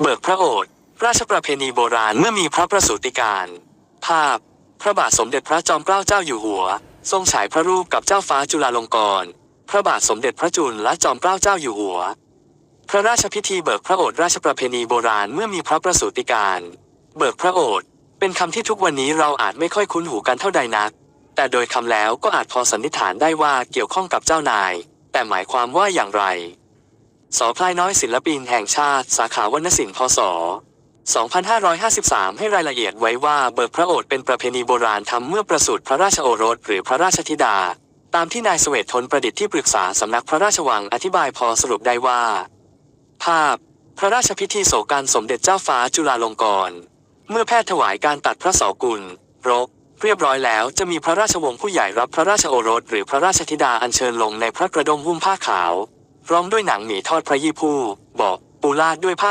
เบิกพระโอษฐ์ราชประเพณีโบราณเมื่อมีพระประสูติการ ภาพ พระบาทสมเด็จพระจอมเกล้าเจ้าอยู่หัว ทรงฉายพระรูปกับเจ้าฟ้าจุฬาลงกรณ์พระบาทสมเด็จพระจุลและจอมเกล้าเจ้าอยู่หัว พระราชพิธีเบิกพระโอษฐ์ราชประเพณีโบราณเมื่อมีพระประสูติการ เบิกพระโอษฐ์เป็นคำที่ทุกวันนี้เราอาจไม่ค่อยคุ้นหูกันเท่าใดนัก แต่โดยคำแล้วก็อาจพอสันนิษฐานได้ว่าเกี่ยวข้องกับเจ้านาย แต่หมายความว่าอย่างไร สอพลายน้อยศิลปินแห่งชาติ สาขาวรรณศิลป์พศ 2553 ให้รายละเอียดไว้ว่าเบิกพระโอษฐ์เป็นประเพณีโบราณทำเมื่อประสูติพระราชโอรสหรือพระราชธิดา ตามที่นายสเสวตทนประดิษฐ์ที่ปรึกษาสำนักพระราชวังอธิบายพอสรุปได้ว่า ภาพ พระราชพิธีโศการสมเด็จเจ้าฟ้าจุฬาลงกรณ์เมื่อแพทย์ถวายการตัดพระเสากุลรกเรียบร้อยแล้วจะมีพระราชวงศ์ผู้ใหญ่รับพระราชโอรส หรือพระราชธิดาอัญเชิญลงในพระกระดงหุ้มผ้าขาว พร้อมด้วยหนังหมีทอดพระยี่ผู้ บอก ปูลาดด้วยผ้า